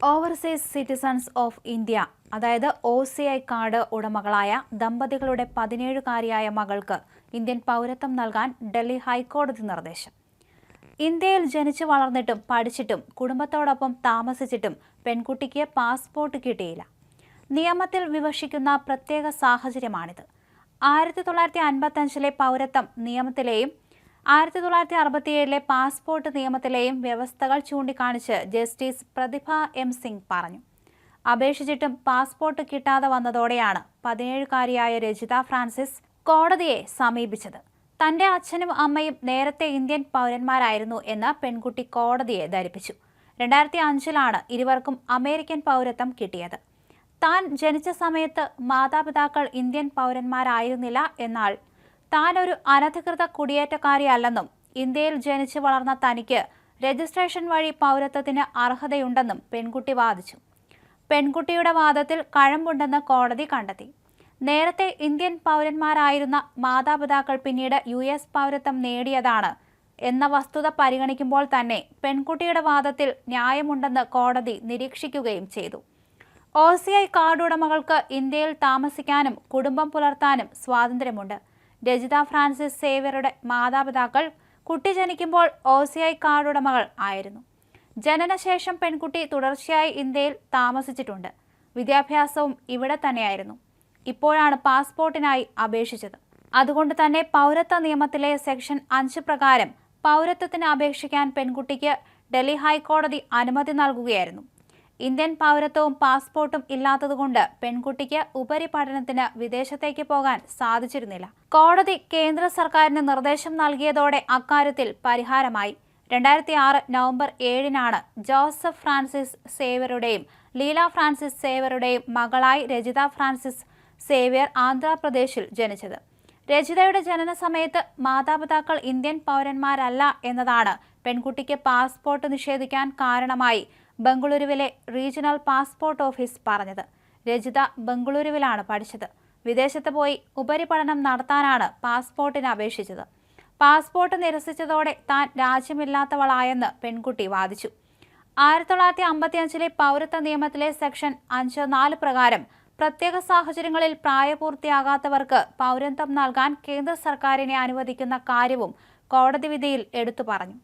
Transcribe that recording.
Overseas citizens of India അതായത് O C I card ഉടമകളായ ദമ്പതികളുടെ പതിനേഴുകാരിയായ മകൾക്ക് ഇന്ത്യൻ പൗരത്വം നൽകാൻ ഡൽഹി ഹൈക്കോടതി നിർദ്ദേശം. ഇന്ത്യയിൽ ജനിച്ചു വളർന്നിട്ടും പഠിച്ചിട്ടും കുടുംബത്തോടൊപ്പം താമസിച്ചിട്ടും പെൺകുട്ടിക്ക് പാസ്പോർട്ട് കിട്ടിയില്ല. നിയമത്തിൽ വിവക്ഷിക്കുന്ന പ്രത്യേക സാഹചര്യമാണിത്. ആയിരത്തി തൊള്ളായിരത്തി അൻപത്തഞ്ചിലെ പൗരത്വം നിയമത്തിലെയും ആയിരത്തി തൊള്ളായിരത്തി അറുപത്തിയേഴിലെ പാസ്പോർട്ട് നിയമത്തിലെയും വ്യവസ്ഥകൾ ചൂണ്ടിക്കാണിച്ച് ജസ്റ്റിസ് പ്രതിഭ എം സിംഗ് പറഞ്ഞു. അപേക്ഷിച്ചിട്ടും പാസ്പോർട്ട് കിട്ടാതെ വന്നതോടെയാണ് പതിനേഴുകാരിയായ രജിത ഫ്രാൻസിസ് കോടതിയെ സമീപിച്ചത്. തന്റെ അച്ഛനും അമ്മയും നേരത്തെ ഇന്ത്യൻ പൗരന്മാരായിരുന്നു എന്ന് പെൺകുട്ടി കോടതിയെ ധരിപ്പിച്ചു. രണ്ടായിരത്തി അഞ്ചിലാണ് ഇരുവർക്കും അമേരിക്കൻ പൗരത്വം കിട്ടിയത്. താൻ ജനിച്ച സമയത്ത് മാതാപിതാക്കൾ ഇന്ത്യൻ പൗരന്മാരായിരുന്നില്ല എന്നാൽ താൻ ഒരു അനധികൃത കുടിയേറ്റക്കാരിയല്ലെന്നും ഇന്ത്യയിൽ ജനിച്ചു വളർന്ന തനിക്ക് രജിസ്ട്രേഷൻ വഴി പൗരത്വത്തിന് അർഹതയുണ്ടെന്നും പെൺകുട്ടി വാദിച്ചു. പെൺകുട്ടിയുടെ വാദത്തിൽ കഴമ്പുണ്ടെന്ന് കോടതി കണ്ടെത്തി. നേരത്തെ ഇന്ത്യൻ പൗരന്മാരായിരുന്ന മാതാപിതാക്കൾ പിന്നീട് യു എസ് പൗരത്വം നേടിയതാണ് എന്ന വസ്തുത പരിഗണിക്കുമ്പോൾ തന്നെ പെൺകുട്ടിയുടെ വാദത്തിൽ ന്യായമുണ്ടെന്ന് കോടതി നിരീക്ഷിക്കുകയും ചെയ്തു. ഒ സി ഐ കാർഡ് ഉടമകൾക്ക് ഇന്ത്യയിൽ താമസിക്കാനും കുടുംബം പുലർത്താനും സ്വാതന്ത്ര്യമുണ്ട്. രജിത ഫ്രാൻസിസ് സേവ്യറുടെ മാതാപിതാക്കൾ കുട്ടി ജനിക്കുമ്പോൾ ഒ സി ഐ കാർഡ് ഉടമകൾ ആയിരുന്നു. ജനനശേഷം പെൺകുട്ടി തുടർച്ചയായി ഇന്ത്യയിൽ താമസിച്ചിട്ടുണ്ട്. വിദ്യാഭ്യാസവും ഇവിടെ തന്നെയായിരുന്നു. ഇപ്പോഴാണ് പാസ്പോർട്ടിനായി അപേക്ഷിച്ചത്. അതുകൊണ്ട് തന്നെ പൗരത്വ നിയമത്തിലെ സെക്ഷൻ അഞ്ച് പ്രകാരം പൗരത്വത്തിന് അപേക്ഷിക്കാൻ പെൺകുട്ടിക്ക് ഡൽഹി ഹൈക്കോടതി അനുമതി നൽകുകയായിരുന്നു. ഇന്ത്യൻ പൗരത്വവും പാസ്പോർട്ടും ഇല്ലാത്തതുകൊണ്ട് പെൺകുട്ടിക്ക് ഉപരിപഠനത്തിന് വിദേശത്തേക്ക് പോകാൻ സാധിച്ചിരുന്നില്ല. കോടതി കേന്ദ്ര സർക്കാരിന് നിർദ്ദേശം നൽകിയതോടെ അക്കാര്യത്തിൽ പരിഹാരമായി. രണ്ടായിരത്തി ആറ് നവംബർ ഏഴിനാണ് ജോസഫ് ഫ്രാൻസിസ് സേവറുടെയും ലീല ഫ്രാൻസിസ് സേവറുടെയും മകളായി രജിത ഫ്രാൻസിസ് സേവ്യർ ആന്ധ്രാപ്രദേശിൽ ജനിച്ചത്. രജിതയുടെ ജനന സമയത്ത് മാതാപിതാക്കൾ ഇന്ത്യൻ പൗരന്മാരല്ല എന്നതാണ് പെൺകുട്ടിക്ക് പാസ്പോർട്ട് നിഷേധിക്കാൻ കാരണമായി ബംഗളൂരുവിലെ റീജിയണൽ പാസ്പോർട്ട് ഓഫീസ് പറഞ്ഞത്. രജിത ബംഗളൂരുവിലാണ് പഠിച്ചത്. വിദേശത്ത് പോയി ഉപരിപഠനം നടത്താനാണ് പാസ്പോർട്ടിന് അപേക്ഷിച്ചത്. പാസ്പോർട്ട് നിരസിച്ചതോടെ താൻ രാജ്യമില്ലാത്തവളായെന്ന് പെൺകുട്ടി വാദിച്ചു. ആയിരത്തി തൊള്ളായിരത്തി അമ്പത്തിയഞ്ചിലെ പൗരത്വ നിയമത്തിലെ സെക്ഷൻ അഞ്ച് നാല് പ്രകാരം പ്രത്യേക സാഹചര്യങ്ങളിൽ പ്രായപൂർത്തിയാകാത്തവർക്ക് പൗരത്വം നൽകാൻ കേന്ദ്ര സർക്കാരിനെ അനുവദിക്കുന്ന കാര്യവും കോടതി വിധിയിൽ എടുത്തു പറഞ്ഞു.